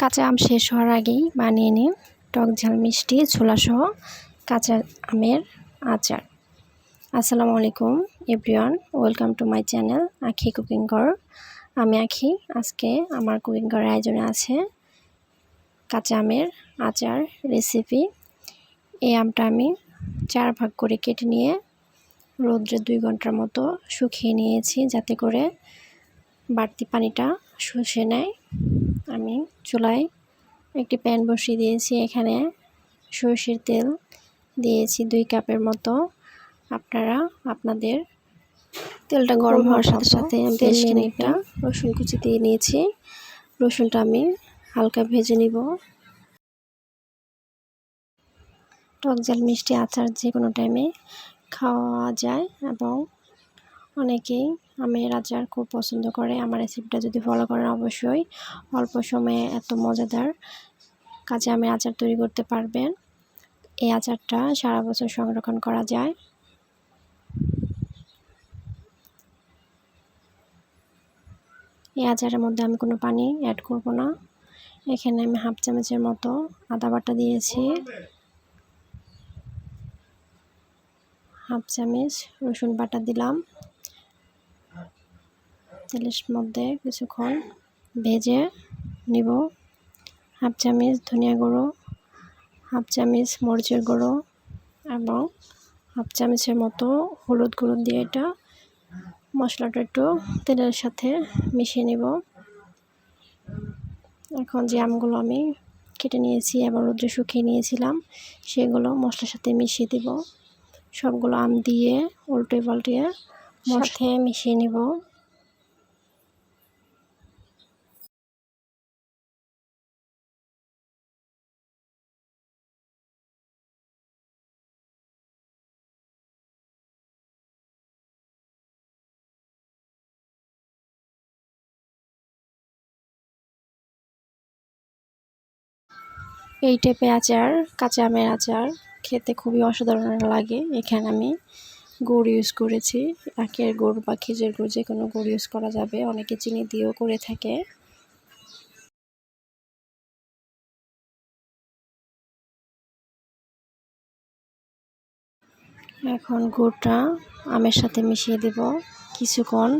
কাঁচা আম শেষ হওয়ার আগেই বানিয়ে নিন টক ঝাল, মিষ্টি, ছোলাসহ কাঁচা আমের আচার। আসসালামু আলাইকুম, everyone. Welcome to my channel Akhi cooking ঘর। আমি আখি। আজকে আমার কুকিং ঘরের আয়োজনে আছে কাঁচা আমের আচার রেসিপি। এই আমটা আমি চার ভাগ করে কেটে নিয়ে রোদ্রে দুই ঘণ্টার মতো শুকিয়ে নিয়েছি যাতে করে বাড়তি পানিটা শুষে নেয়। আমি চুলায় একটি প্যান বসিয়ে দিয়েছি। এখানে সরষের তেল দিয়েছি দুই কাপের মতো। আপনারা আপনাদের তেলটা গরম হওয়ার সাথে সাথে বেশ খানিকটা রসুন কুচি দিয়ে নিয়েছি। রসুনটা আমি হালকা ভেজে নিব। টক জাল মিষ্টি আচার যে কোনো টাইমে খাওয়া যায় এবং অনেকেই আমের আচার খুব পছন্দ করে, আমার রেসিপিটা যদি ফলো করেন অবশ্যই। অল্প সময়ে এত মজাদার কাজে আমি আচার তৈরি করতে পারবেন। এই আচারটা সারা বছর সংরক্ষণ করা যায়। এই আচারের মধ্যে আমি কোনো পানি অ্যাড করব না। এখানে আমি হাফ চামচের মতো আদা বাটা দিয়েছি। হাফ চামচ রসুন বাটা দিলাম। তেলের মধ্যে কিছুক্ষণ ভেজে নিব। হাফ চামচ ধনিয়া গুঁড়ো হাফ চামচ মরিচের গুঁড়ো এবং হাফ চামচের মতো হলুদ গুঁড়ো দিয়ে এটা মশলাটা একটু তেলের সাথে মিশিয়ে নিব। এখন যে আমগুলো আমি কেটে নিয়েছি এবং রোদ্রে শুকিয়ে নিয়েছিলাম সেগুলো মশলার সাথে মিশিয়ে দিব। সবগুলো আম দিয়ে উল্টে পাল্টে মশলা মিশিয়ে নিব। এই টাইপে আচার, কাঁচা আমের আচার খেতে খুবই অসাধারণ লাগে। এখানে আমি গুড় ইউজ করেছি। আখের গুড় বা খেজুর গুড় যে কোনো গুড় ইউজ করা যাবে। অনেকে চিনি দিয়েও করে থাকে। এখন গুড়টা আমের সাথে মিশিয়ে দিব। কিছুক্ষণ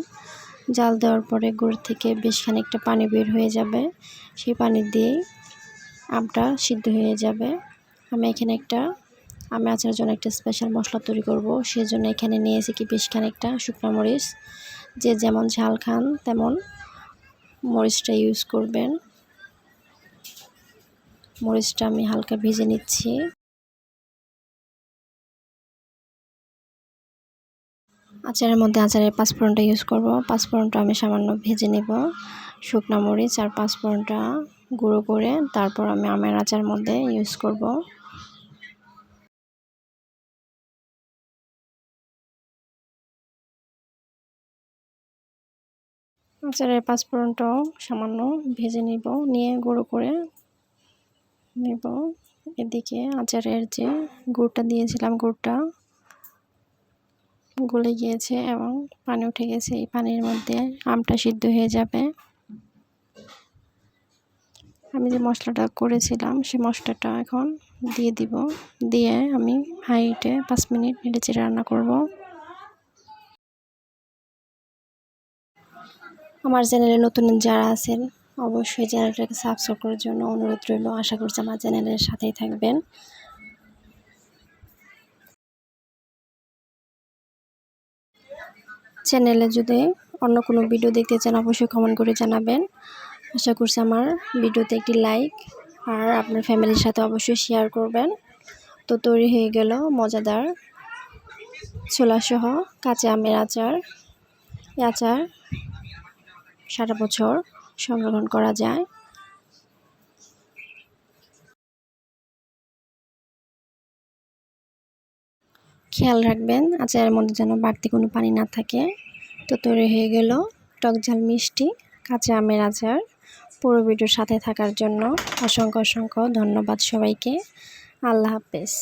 জাল দেওয়ার পরে গুড় থেকে বেশ খানিকটা পানি বের হয়ে যাবে। সেই পানি দিয়ে আমটা সিদ্ধ হয়ে যাবে। আমি এখানে একটা, আমি আচার জন্য একটা স্পেশাল মশলা তৈরি করব। সেই জন্য এখানে নিয়েছি কি বেশ খানিকটা শুকনো মরিচ। যে যেমন ঝাল খান, তেমন মরিচটা ইউজ করবেন। মরিচটা আমি হালকা ভেজে নিচ্ছি। আচারের মধ্যে আচারের পাঁচফোড়নটা ইউজ করব। পাঁচফোড়নটা আমি সামান্য ভেজে নেব। শুকনো মরিচ আর পাঁচফোড়নটা গুঁড়ো করে তারপর আমি আমের আচার মধ্যে ইউজ করব। আচারের পাঁচফোড়নটাও সামান্য ভেজে নিব, নিয়ে গুঁড়ো করে নেব। এদিকে আচারের যে গুড়টা দিয়েছিলাম, গুড়টা গলে গিয়েছে এবং পানি উঠে গেছে, এই পানির মধ্যে আমটা সিদ্ধ হয়ে যাবে। আমি যে মশলাটা করেছিলাম সেই মশলাটা এখন দিয়ে দিব। দিয়ে আমি হাইটে পাঁচ মিনিট নেড়ে রান্না করব। আমার চ্যানেলে নতুন যারা আছেন, অবশ্যই চ্যানেলটাকে সাবস্ক্রাইব করার জন্য অনুরোধ রইল। আশা করছি আমার চ্যানেলের সাথেই থাকবেন। চ্যানেলে যদি অন্য কোনো ভিডিও দেখতে চান, অবশ্যই কমেন্ট করে জানাবেন। আশা করছি আমার ভিডিওতে একটি লাইক আর আপনার ফ্যামিলির সাথে অবশ্যই শেয়ার করবেন। তো তৈরি হয়ে গেল মজাদার ছোলাসহ কাঁচা আমের আচার। আচার সারা বছর সংরক্ষণ করা যায়। খেয়াল রাখবেন আচারের মধ্যে যেন বাড়তি কোনো পানি না থাকে। তো তৈরি হয়ে গেল টক ঝাল মিষ্টি কাঁচা আমের আচার। পুরো ভিডিওর সাথে থাকার জন্য অসংখ্য অসংখ্য ধন্যবাদ সবাইকে। আল্লাহ হাফেজ।